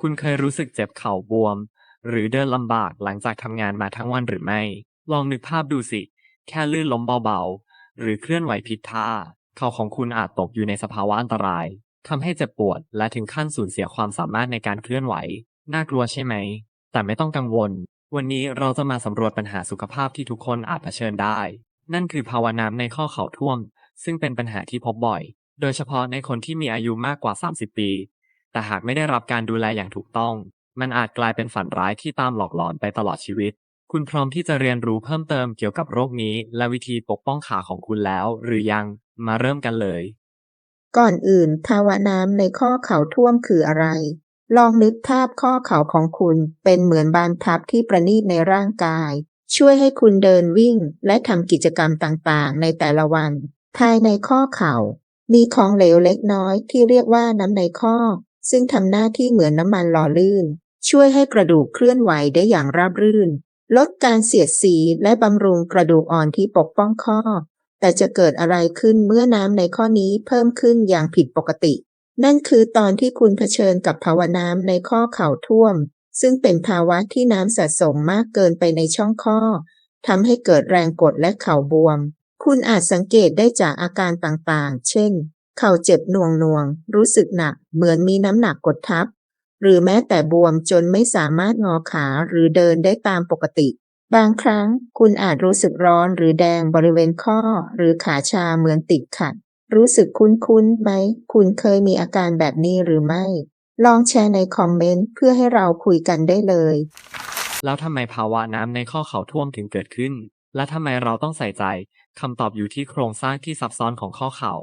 คุณเคยรู้สึกเจ็บเข่าบวม หรือเดินลำบากหลังจากทำงานมาทั้งวันหรือไม่ ลองนึกภาพดูสิ แค่ลื่นล้มเบาๆ หรือเคลื่อนไหวผิดท่า เข่าของคุณอาจตกอยู่ในสภาวะอันตรายทำให้เจ็บปวดและถึงขั้นสูญเสียความสามารถในการเคลื่อนไหว น่ากลัวใช่ไหม แต่ไม่ต้องกังวล วันนี้เราจะมาสำรวจปัญหาสุขภาพที่ทุกคนอาจเผชิญได้ นั่นคือภาวะน้ำในข้อเข่าท่วม ซึ่งเป็นปัญหาที่พบบ่อย โดยเฉพาะในคนที่มีอายุมากกว่า 30 ปี แต่หากไม่ได้รับการดูแลอย่างถูกต้อง มันอาจกลายเป็นฝันร้ายที่ตามหลอกหลอนไปตลอดชีวิต คุณพร้อมที่จะเรียนรู้เพิ่มเติมเกี่ยวกับโรคนี้ และวิธีปกป้องขาของคุณแล้ว หรือยังมาเริ่มกันเลย ก่อนอื่นภาวะน้ำในข้อเข่าท่วมคืออะไร ลองนึกภาพข้อเข่าของคุณเป็นเหมือนบานพับที่ประณีตในร่างกาย ช่วยให้คุณเดินวิ่ง และทำกิจกรรมต่างๆ ในแต่ละวัน ภายในข้อเข่ามีของเหลวเล็กน้อยที่เรียกว่าน้ำในข้อ ซึ่งทำหน้าที่เหมือนน้ำมันหล่อลื่น ช่วยให้กระดูกเคลื่อนไหวได้อย่างราบรื่น ลดการเสียดสีและบำรุงกระดูกอ่อนที่ปกป้องข้อ แต่จะเกิดอะไรขึ้นเมื่อน้ำในข้อนี้เพิ่มขึ้นอย่างผิดปกติ นั่นคือตอนที่คุณเผชิญกับภาวะน้ำในข้อเข่าท่วม ซึ่งเป็นภาวะที่น้ำสะสมมากเกินไปในช่องข้อทำให้เกิดแรงกดและเข่าบวม คุณอาจสังเกตได้จากอาการต่างๆ เช่น เข่าเจ็บหน่วงหน่วง รู้สึกหนัก เหมือนมีน้ำหนักกดทับ หรือแม้แต่บวมจนไม่สามารถงอขาหรือเดินได้ตามปกติ บางครั้งคุณอาจรู้สึกร้อนหรือแดงบริเวณข้อ หรือขาชาเหมือนติดขัด รู้สึกคุ้นๆไหม คุณเคยมีอาการแบบนี้หรือไม่ ลองแชร์ในคอมเมนต์เพื่อให้เราคุยกันได้เลย แล้วทำไมภาวะน้ำในข้อเข่าท่วมถึงเกิดขึ้น และทำไมเราต้องใส่ใจคำตอบอยู่ที่โครงสร้างที่ซับซ้อนของข้อเข่า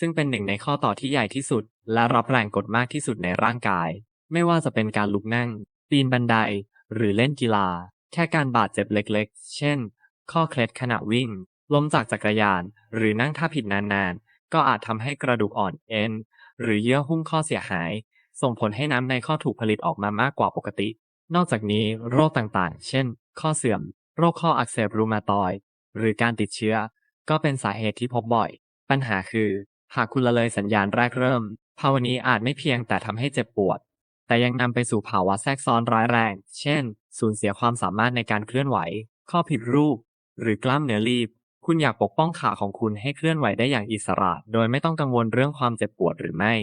ซึ่งเป็นหนึ่งในข้อต่อที่ใหญ่ที่สุด และรับแรงกดมากที่สุดในร่างกาย ไม่ว่าจะเป็นการลุกนั่ง ปีนบันได หรือเล่นกีฬา แค่การบาดเจ็บเล็กๆ เช่น ข้อเคล็ดขณะวิ่ง ล้มจากจักรยาน หรือนั่งท่าผิดนานๆ ก็อาจทำให้กระดูกอ่อนเอ็น หรือเยื่อหุ้มข้อเสียหาย ส่งผลให้น้ำในข้อถูกผลิตออกมามากกว่าปกติ นอกจากนี้โรคต่างๆ เช่น ข้อเสื่อม โรคข้ออักเสบรูมาตอยด์หรือการติดเชื้อ ก็เป็นสาเหตุที่พบบ่อย ปัญหาคือ หากคุณละเลยสัญญาณแรกเริ่ม ภาวะนี้อาจไม่เพียงแต่ทำให้เจ็บปวด แต่ยังนำไปสู่ภาวะแทรกซ้อนร้ายแรง เช่น สูญเสียความสามารถในการเคลื่อนไหว ข้อผิดรูป หรือกล้ามเนื้อรีบ คุณอยากปกป้องขาของคุณให้เคลื่อนไหวได้อย่างอิสระ โดยไม่ต้องกังวลเรื่องความเจ็บปวดหรือไม่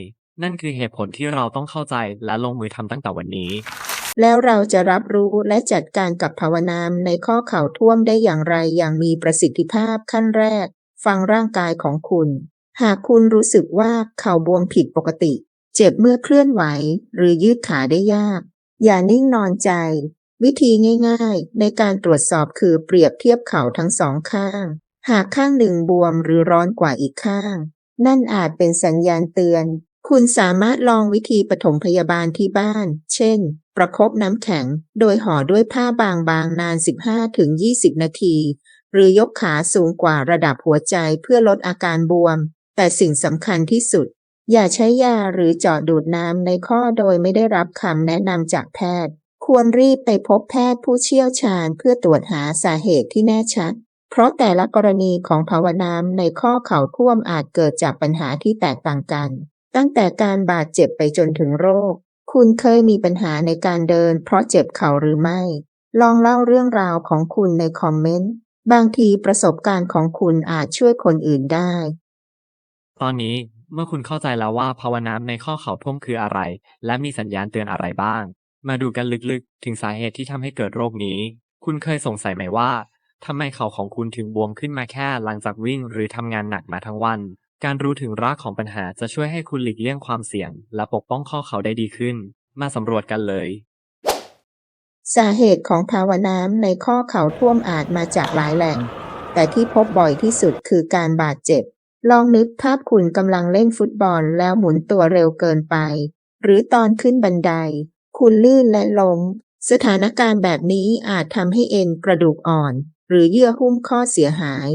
นั่นคือเหตุผลที่เราต้องเข้าใจและลงมือทำตั้งแต่วันนี้ แล้วเราจะรับรู้และจัดการกับภาวะน้ำในข้อเข่าท่วมได้อย่างไรอย่างมีประสิทธิภาพขั้นแรก ฟังร่างกายของคุณ หากคุณรู้สึกว่าเข่าบวมผิดปกติ เจ็บเมื่อเคลื่อนไหว หรือยืดขาได้ยาก อย่านิ่งนอนใจ วิธีง่ายๆ ในการตรวจสอบคือเปรียบเทียบเข่าทั้งสองข้าง หากข้างหนึ่งบวมหรือร้อนกว่าอีกข้าง นั่นอาจเป็นสัญญาณเตือน คุณสามารถลองวิธีปฐมพยาบาลที่บ้าน เช่น ประคบน้ำแข็ง โดยห่อด้วยผ้าบางๆนาน 15-20 นาทีหรือยกขาสูงกว่าระดับหัวใจเพื่อลดอาการบวม แต่สิ่งสำคัญที่สุด อย่าใช้ยาหรือเจาะดูดน้ำในข้อโดยไม่ได้รับคำแนะนำจากแพทย์ ควรรีบไปพบแพทย์ผู้เชี่ยวชาญเพื่อตรวจหาสาเหตุที่แน่ชัด เพราะแต่ละกรณีของภาวะน้ำในข้อเข่าท่วมอาจเกิดจากปัญหาที่แตกต่างกัน ตั้งแต่การบาดเจ็บไปจนถึงโรค คุณเคยมีปัญหาในการเดิน เพราะเจ็บเข่าหรือไม่ ลองเล่าเรื่องราวของคุณในคอมเมนต์บางทีประสบการณ์ของคุณอาจช่วยคนอื่นได้ ตอนนี้เมื่อคุณเข้าใจแล้วว่าภาวะน้ำในข้อเข่าท่วมคืออะไร และมีสัญญาณเตือนอะไรบ้าง มาดูกันลึกๆ ถึงสาเหตุที่ทำให้เกิดโรคนี้ คุณเคยสงสัยไหมว่าทำไมเข่าของคุณถึงบวมขึ้นมาแค่หลังจากวิ่งหรือทำงานหนักมาทั้งวัน การรู้ถึงรากของปัญหาจะช่วยให้คุณหลีกเลี่ยงความเสี่ยง และปกป้องข้อเข่าได้ดีขึ้น มาสำรวจกันเลย สาเหตุของภาวะน้ำในข้อเข่าท่วมอาจมาจากหลายแหล่ง แต่ที่พบบ่อยที่สุดคือการบาดเจ็บ ลองนึกภาพคุณกำลังเล่นฟุตบอลแล้วหมุนตัวเร็วเกินไป หรือตอนขึ้นบันได คุณลื่นและล้มสถานการณ์แบบนี้อาจทำให้เอ็นกระดูกอ่อน หรือเยื่อหุ้มข้อเสียหาย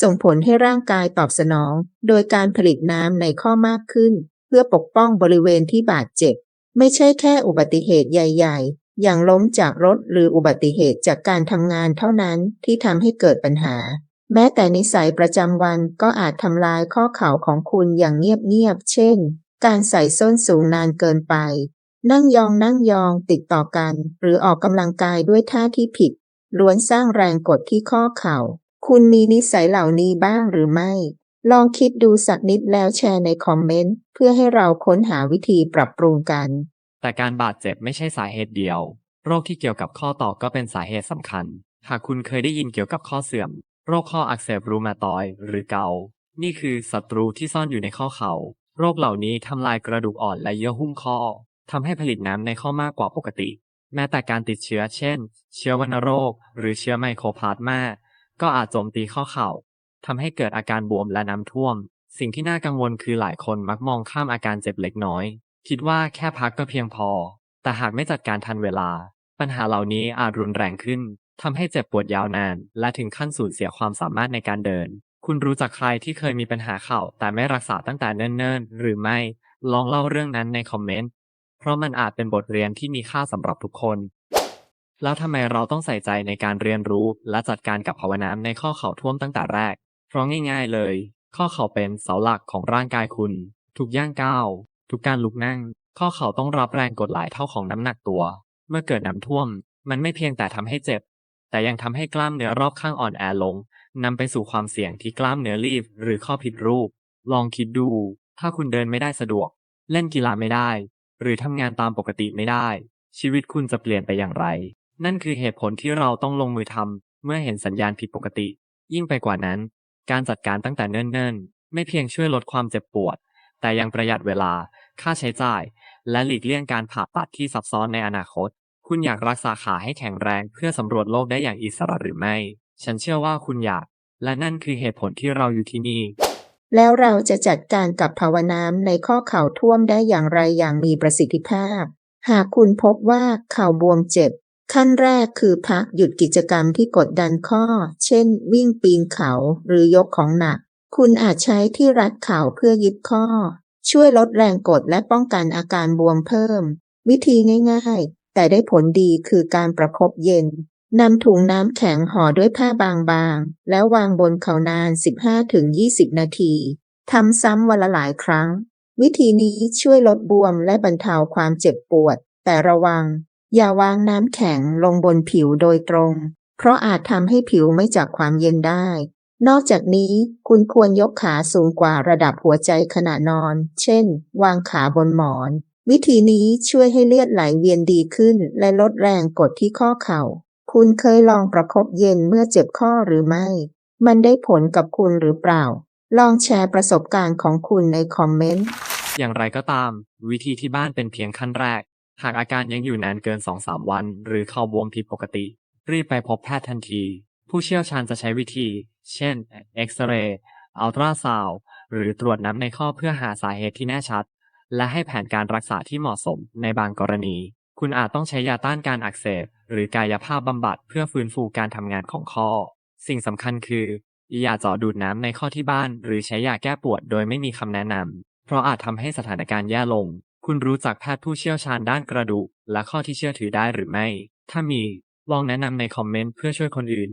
ส่งผลให้ร่างกายตอบสนอง โดยการผลิตน้ำในข้อมากขึ้น เพื่อปกป้องบริเวณที่บาดเจ็บ ไม่ใช่แค่อุบัติเหตุใหญ่ ๆ อย่างล้มจากรถหรืออุบัติเหตุจากการทำงานเท่านั้นที่ทำให้เกิดปัญหา แม้แต่นิสัยประจำวันก็อาจทำลายข้อเข่าของคุณอย่างเงียบๆ เช่น การใส่ส้นสูงนานเกินไป นั่งยองนั่งยองติดต่อกัน หรือออกกำลังกายด้วยท่าที่ผิด ล้วนสร้างแรงกดที่ข้อเข่า คุณมีนิสัยเหล่านี้บ้างหรือไม่ ลองคิดดูสักนิดแล้วแชร์ในคอมเมนต์ เพื่อให้เราค้นหาวิธีปรับปรุงกัน แต่การบาดเจ็บไม่ใช่สาเหตุเดียว โรคที่เกี่ยวกับข้อต่อก็เป็นสาเหตุสำคัญ หากคุณเคยได้ยินเกี่ยวกับข้อเสื่อม โรคข้ออักเสบรูมาตอยด์หรือเกา นี่คือศัตรูที่ซ่อนอยู่ในข้อเขา่า โรคเหล่านี้ทำลายกระดูกอ่อนและเยื่อหุ้มข้อทำให้ผลิตน้ำในข้อมากกว่าปกติ แม้แต่การติดเชื้อเช่น เชื้อวัณโรค หรือเชื้อไมโครพลาสมาก็อาจโจมตีข้อเข่าทำให้เกิดอาการบวมและน้ำท่วม สิ่งที่น่ากังวลคือหลายคนมักมองข้ามอาการเจ็บเล็กน้อย คิดว่าแค่พักก็เพียงพอ แต่หากไม่จัดการทันเวลา ปัญหาเหล่านี้อาจรุนแรงขึ้น ทำให้เจ็บปวดยาวนาน และถึงขั้นสูญเสียความสามารถในการเดิน คุณรู้จักใครที่เคยมีปัญหาเข่าแต่ไม่รักษาตั้งแต่เนิ่นๆ หรือไม่ ลองเล่าเรื่องนั้นในคอมเมนต์ เพราะมันอาจเป็นบทเรียนที่มีค่าสำหรับทุกคน แล้วทำไมเราต้องใส่ใจในการเรียนรู้ และจัดการกับภาวนาในข้อเข่าท่วมตั้งแต่แรก เพราะง่าย ๆเลย ข้อเข่าเป็นเสาหลักของร่างกายคุณ ทุกย่างก้าว ทุกการลุกนั่ง ข้อเข่าต้องรับแรงกดหลายเท่าของน้ำหนักตัว เมื่อเกิดน้ำท่วม มันไม่เพียงแต่ทำให้เจ็บ แต่ยังทำให้กล้ามเนื้อรอบข้างอ่อนแอลงนำไปสู่ความเสี่ยงที่กล้ามเนื้อรีบ หรือข้อผิดรูป ลองคิดดู ถ้าคุณเดินไม่ได้สะดวก เล่นกีฬาไม่ได้ หรือทำงานตามปกติไม่ได้ ชีวิตคุณจะเปลี่ยนไปอย่างไร นั่นคือเหตุผลที่เราต้องลงมือทำเมื่อเห็นสัญญาณผิดปกติ ยิ่งไปกว่านั้น การจัดการตั้งแต่เนิ่นๆ ไม่เพียงช่วยลดความเจ็บปวด แต่ยังประหยัดเวลา ค่าใช้จ่าย และหลีกเลี่ยงการผ่าตัดที่ซับซ้อนในอนาคต คุณอยากรักษาขาให้แข็งแรงเพื่อสำรวจโลกได้อย่างอิสระหรือไม่ ฉันเชื่อว่าคุณอยาก และนั่นคือเหตุผลที่เราอยู่ที่นี่ แล้วเราจะจัดการกับภาวน้ำในข้อเข่าท่วมได้อย่างไรอย่างมีประสิทธิภาพ หากคุณพบว่าเข่าบวมเจ็บ ขั้นแรกคือพักหยุดกิจกรรมที่กดดันข้อ เช่น วิ่งปีนเขาหรือยกของหนัก คุณอาจใช้ที่รัดเข่าเพื่อยึดข้อ ช่วยลดแรงกดและป้องกันอาการบวมเพิ่ม วิธีง่าย แต่ได้ผลดีคือการประคบเย็นนำถุงน้ำแข็งห่อด้วยผ้าบางๆ แล้ววางบนเขานาน 15-20 นาทีทำซ้ำวันละหลายครั้ง วิธีนี้ช่วยลดบวมและบรรเทาความเจ็บปวด แต่ระวัง อย่าวางน้ำแข็งลงบนผิวโดยตรง เพราะอาจทำให้ผิวไม่จับความเย็นได้ นอกจากนี้คุณควรยกขาสูงกว่าระดับหัวใจขณะนอน เช่น วางขาบนหมอน วิธีนี้ช่วยให้เลือดไหลเวียนดีขึ้น และลดแรงกดที่ข้อเข่า คุณเคยลองประคบเย็นเมื่อเจ็บข้อหรือไม่ มันได้ผลกับคุณหรือเปล่า ลองแชร์ประสบการณ์ของคุณในคอมเมนต์ อย่างไรก็ตาม วิธีที่บ้านเป็นเพียงขั้นแรก หากอาการยังอยู่นานเกิน 2-3 วัน หรือเข่าบวมผิดปกติ รีบไปพบแพทย์ทันที ผู้เชี่ยวชาญจะใช้วิธี เช่น เอ็กซเรย์ อัลตราซาวด์หรือตรวจน้ำในข้อเพื่อหาสาเหตุที่แน่ชัด และให้แผนการรักษาที่เหมาะสมในบางกรณี คุณอาจต้องใช้ยาต้านการอักเสบ หรือกายภาพบำบัดเพื่อฟื้นฟูการทำงานของข้อ สิ่งสำคัญคือ อย่าเจาะดูดน้ำในข้อที่บ้าน หรือใช้ยาแก้ปวดโดยไม่มีคำแนะนำเพราะอาจทำให้สถานการณ์แย่ลง คุณรู้จักแพทย์ผู้เชี่ยวชาญด้านกระดูก และข้อที่เชื่อถือได้หรือไม่ ถ้ามีลองแนะนำในคอมเมนต์เพื่อช่วยคนอื่น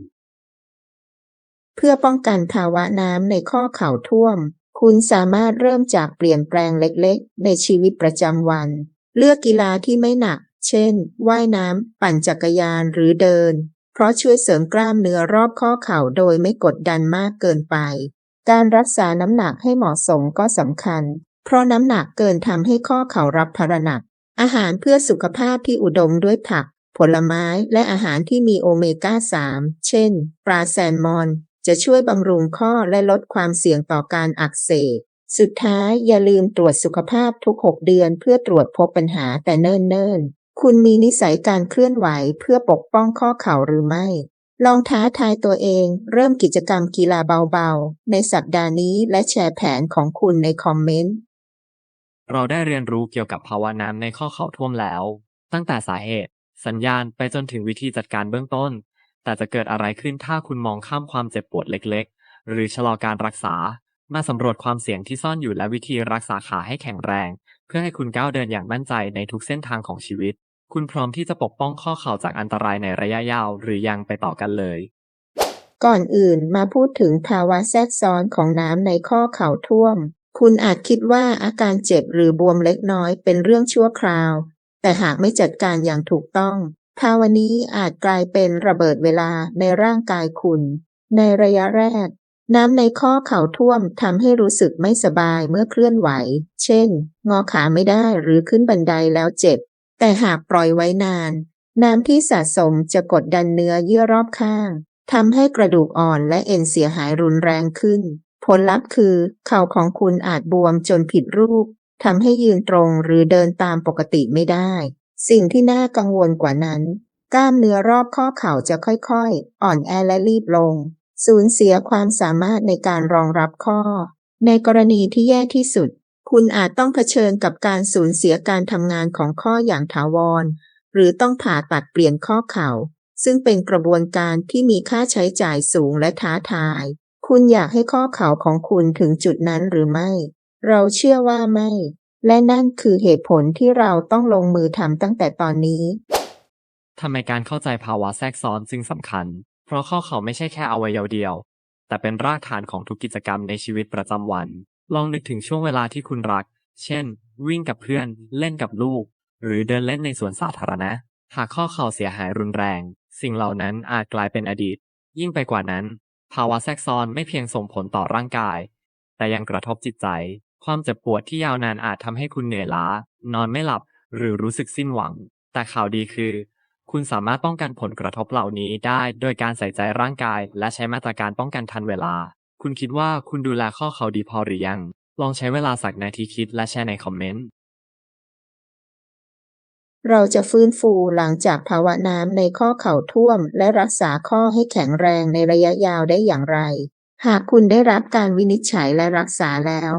เพื่อป้องกันภาวะน้ำในข้อเข่าท่วม คุณสามารถเริ่มจากเปลี่ยนแปลงเล็กๆ ในชีวิตประจำวัน เลือกกีฬาที่ไม่หนัก เช่น ว่ายน้ำ ปั่นจักรยาน หรือเดิน เพราะช่วยเสริมกล้ามเนื้อรอบข้อเข่าโดยไม่กดดันมากเกินไป การรักษาน้ำหนักให้เหมาะสมก็สำคัญ เพราะน้ำหนักเกินทำให้ข้อเข่ารับภาระหนัก อาหารเพื่อสุขภาพที่อุดมด้วยผัก ผลไม้ และอาหารที่มีโอเมก้า 3 เช่น ปลาแซลมอน จะช่วยบำรุงข้อและลดความเสี่ยงต่อการอักเสบ สุดท้ายอย่าลืมตรวจสุขภาพทุก 6 เดือนเพื่อตรวจพบปัญหาแต่เนิ่นๆ คุณมีนิสัยการเคลื่อนไหวเพื่อปกป้องข้อเข่าหรือไม่ ลองท้าทายตัวเอง เริ่มกิจกรรมกีฬาเบาๆ ในสัปดาห์นี้และแชร์แผนของคุณในคอมเมนต์ เราได้เรียนรู้เกี่ยวกับภาวะน้ำในข้อเข่าท่วมแล้ว ตั้งแต่สาเหตุ สัญญาณไปจนถึงวิธีจัดการเบื้องต้น แต่จะเกิดอะไรขึ้นถ้าคุณมองข้ามความเจ็บปวดเล็กๆ หรือชะลอการรักษา มาสำรวจความเสี่ยงที่ซ่อนอยู่และวิธีรักษาขาให้แข็งแรง เพื่อให้คุณก้าวเดินอย่างมั่นใจในทุกเส้นทางของชีวิต คุณพร้อมที่จะปกป้องข้อเข่าจากอันตรายในระยะยาวหรือยังไปต่อกันเลย ก่อนอื่นมาพูดถึงภาวะแทรกซ้อนของน้ำในข้อเข่าท่วม คุณอาจคิดว่าอาการเจ็บหรือบวมเล็กน้อยเป็นเรื่องชั่วคราว แต่หากไม่จัดการอย่างถูกต้อง ภาวะนี้อาจกลายเป็นระเบิดเวลาในร่างกายคุณ ในระยะแรก น้ำในข้อเข่าท่วมทำให้รู้สึกไม่สบายเมื่อเคลื่อนไหว เช่น งอขาไม่ได้หรือขึ้นบันไดแล้วเจ็บ แต่หากปล่อยไว้นาน น้ำที่สะสมจะกดดันเนื้อเยื่อรอบข้างทำให้กระดูกอ่อนและเอ็นเสียหายรุนแรงขึ้น ผลลัพธ์คือ เข่าของคุณอาจบวมจนผิดรูปทำให้ยืนตรงหรือเดินตามปกติไม่ได้ สิ่งที่น่ากังวลกว่านั้น กล้ามเนื้อรอบข้อเข่าจะค่อยๆ อ่อนแอและรีบลง สูญเสียความสามารถในการรองรับข้อ ในกรณีที่แย่ที่สุด คุณอาจต้องเผชิญกับการสูญเสียการทำงานของข้ออย่างถาวร หรือต้องผ่าตัดเปลี่ยนข้อเข่า ซึ่งเป็นกระบวนการที่มีค่าใช้จ่ายสูงและท้าทาย คุณอยากให้ข้อเข่าของคุณถึงจุดนั้นหรือไม่ เราเชื่อว่าไม่ และนั่นคือเหตุผลที่เราต้องลงมือทำตั้งแต่ตอนนี้ ทำไมการเข้าใจภาวะแทรกซ้อนจึงสำคัญ เพราะข้อเข่าไม่ใช่แค่อวัยวะเดียว แต่เป็นรากฐานของทุกกิจกรรมในชีวิตประจำวัน ลองนึกถึงช่วงเวลาที่คุณรัก เช่น วิ่งกับเพื่อน เล่นกับลูก หรือเดินเล่นในสวนสาธารณะ หากข้อเข่าเสียหายรุนแรง สิ่งเหล่านั้นอาจกลายเป็นอดีต ยิ่งไปกว่านั้น ภาวะแทรกซ้อนไม่เพียงส่งผลต่อร่างกาย แต่ยังกระทบจิตใจ ความเจ็บปวดที่ยาวนานอาจทำให้คุณเหนื่อยล้า นอนไม่หลับ หรือรู้สึกสิ้นหวัง แต่ข่าวดีคือ คุณสามารถป้องกันผลกระทบเหล่านี้ได้ โดยการใส่ใจร่างกาย และใช้มาตรการป้องกันทันเวลา คุณคิดว่าคุณดูแลข้อเข่าดีพอหรือยัง ลองใช้เวลาสักนาทีคิดและแชร์ในคอมเมนต์ เราจะฟื้นฟูหลังจากภาวะน้ำในข้อเข่าท่วม และรักษาข้อให้แข็งแรงในระยะยาวได้อย่างไร หากคุณได้รับการวินิจฉัยและรักษาแล้ว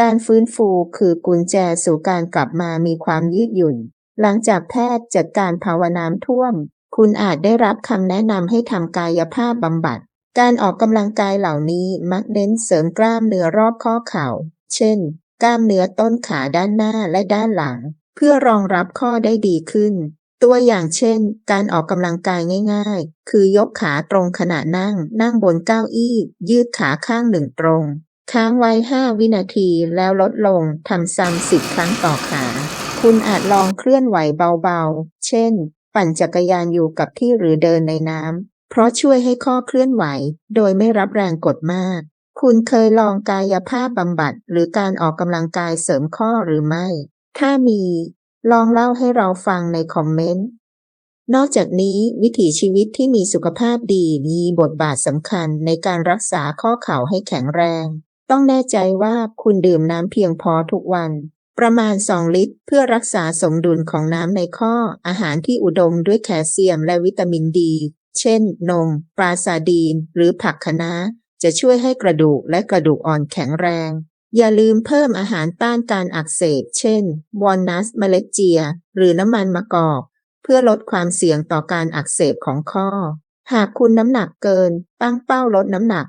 การฟื้นฟูคือกุญแจสู่การกลับมามีความยืดหยุ่น หลังจากแพทย์จัดการภาวะน้ำท่วม คุณอาจได้รับคำแนะนำให้ทำกายภาพบำบัด การออกกำลังกายเหล่านี้มักเน้นเสริมกล้ามเนื้อรอบข้อเข่า เช่น กล้ามเนื้อต้นขาด้านหน้าและด้านหลัง เพื่อรองรับข้อได้ดีขึ้น ตัวอย่างเช่น การออกกำลังกายง่าย ๆ คือยกขาตรงขณะนั่ง นั่งบนเก้าอี้ ยืดขาข้างหนึ่งตรง ค้างไว้5วินาทีแล้วลดลงทำซ้ำสิบครั้งต่อขา คุณอาจลองเคลื่อนไหวเบาๆ เช่น ปั่นจักรยานอยู่กับที่หรือเดินในน้ำ เพราะช่วยให้ข้อเคลื่อนไหว โดยไม่รับแรงกดมาก คุณเคยลองกายภาพบำบัด หรือการออกกำลังกายเสริมข้อหรือไม่ ถ้ามี ลองเล่าให้เราฟังในคอมเมนต์นอกจากนี้วิถีชีวิตที่มีสุขภาพดีมีบทบาทสำคัญในการรักษาข้อเข่าให้แข็งแรง ต้องแน่ใจว่าคุณดื่มน้ำเพียงพอทุกวัน ประมาณ 2 ลิตร เพื่อรักษาสมดุลของน้ำในข้อ อาหารที่อุดมด้วยแคลเซียมและวิตามินดี เช่น นม ปลาซาดีน หรือผักคะน้า จะช่วยให้กระดูกและกระดูกอ่อนแข็งแรง อย่าลืมเพิ่มอาหารต้านการอักเสบ เช่น วอลนัทเมล็ดเจีย หรือน้ำมันมะกอก เพื่อลดความเสี่ยงต่อการอักเสบของข้อ หากคุณน้ำหนักเกิน ตั้งเป้าลดน้ำหนัก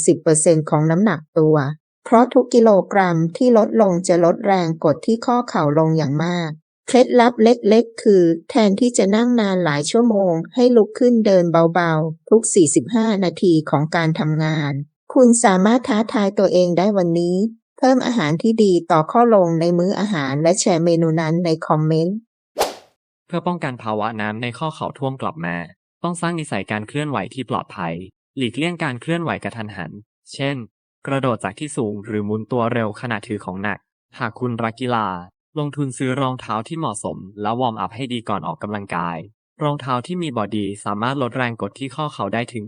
5-10%ของน้ำหนักตัว เพราะทุกกิโลกรัมที่ลดลงจะลดแรงกดที่ข้อเข่าลงอย่างมาก เคล็ดลับเล็กๆ คือ แทนที่จะนั่งนานหลายชั่วโมง ให้ลุกขึ้นเดินเบาๆ ทุก 45 นาทีของการทำงาน คุณสามารถท้าทายตัวเองได้วันนี้ เพิ่มอาหารที่ดีต่อข้อลงในมื้ออาหารและแชร์เมนูนั้นในคอมเมนต์ เพื่อป้องกันภาวะน้ำในข้อเข่าท่วมกลับมา ต้องสร้างนิสัยการเคลื่อนไหวที่ปลอดภัย หลีกเลี่ยงการเคลื่อนไหวกระทันหัน เช่น กระโดดจากที่สูงหรือมุนตัวเร็วขณะถือของหนัก หากคุณรักกีฬา ลงทุนซื้อรองเท้าที่เหมาะสม แล้ววอร์มอัพให้ดีก่อนออกกำลังกาย รองเท้าที่มีบอดีสามารถลดแรงกดที่ข้อเข่าได้ถึง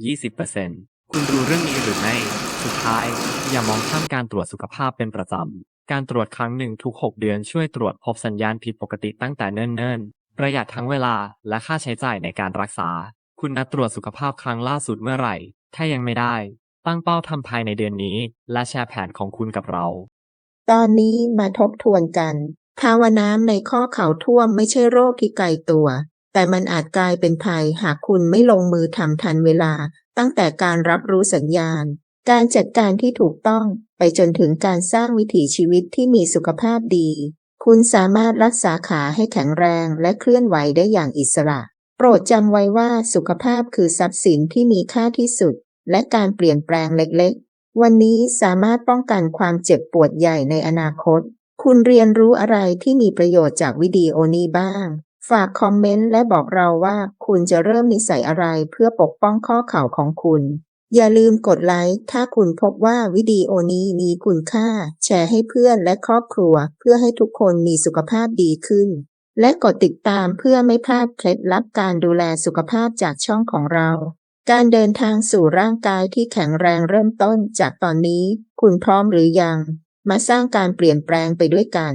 20%คุณรู้เรื่องนี้หรือไม่ สุดท้าย อย่ามองข้ามการตรวจสุขภาพเป็นประจำ การตรวจครั้งหนึ่งทุก 6 เดือนช่วยตรวจพบสัญญาณผิดปกติตั้งแต่เนิ่นๆ ประหยัดทั้งเวลาและค่าใช้จ่ายในการรักษา คุณนัดตรวจสุขภาพครั้งล่าสุดเมื่อไหร่ ถ้ายังไม่ได้ ตั้งเป้าทำภายในเดือนนี้ และแชร์แผนของคุณกับเรา ตอนนี้มาทบทวนกัน ภาวะน้ำในข้อเข่าท่วมไม่ใช่โรคที่ไกลตัว แต่มันอาจกลายเป็นภัยหากคุณไม่ลงมือทำทันเวลา ตั้งแต่การรับรู้สัญญาณ การจัดการที่ถูกต้องไปจนถึงการสร้างวิถีชีวิตที่มีสุขภาพดี คุณสามารถรักษาขาให้แข็งแรงและเคลื่อนไหวได้อย่างอิสระ โปรดจำไว้ว่าสุขภาพคือทรัพย์สินที่มีค่าที่สุด และการเปลี่ยนแปลงเล็กๆ วันนี้สามารถป้องกันความเจ็บปวดใหญ่ในอนาคต คุณเรียนรู้อะไรที่มีประโยชน์จากวิดีโอนี้บ้าง ฝากคอมเมนต์และบอกเราว่าคุณจะเริ่มนิสัยอะไรเพื่อปกป้องข้อเข่าของคุณ อย่าลืมกดไลค์ถ้าคุณพบว่าวิดีโอนี้มีคุณค่า แชร์ให้เพื่อนและครอบครัว เพื่อให้ทุกคนมีสุขภาพดีขึ้น และกดติดตามเพื่อไม่พลาดเคล็ดลับการดูแลสุขภาพจากช่องของเรา การเดินทางสู่ร่างกายที่แข็งแรงเริ่มต้นจากตอนนี้ คุณพร้อมหรือยัง มาสร้างการเปลี่ยนแปลงไปด้วยกัน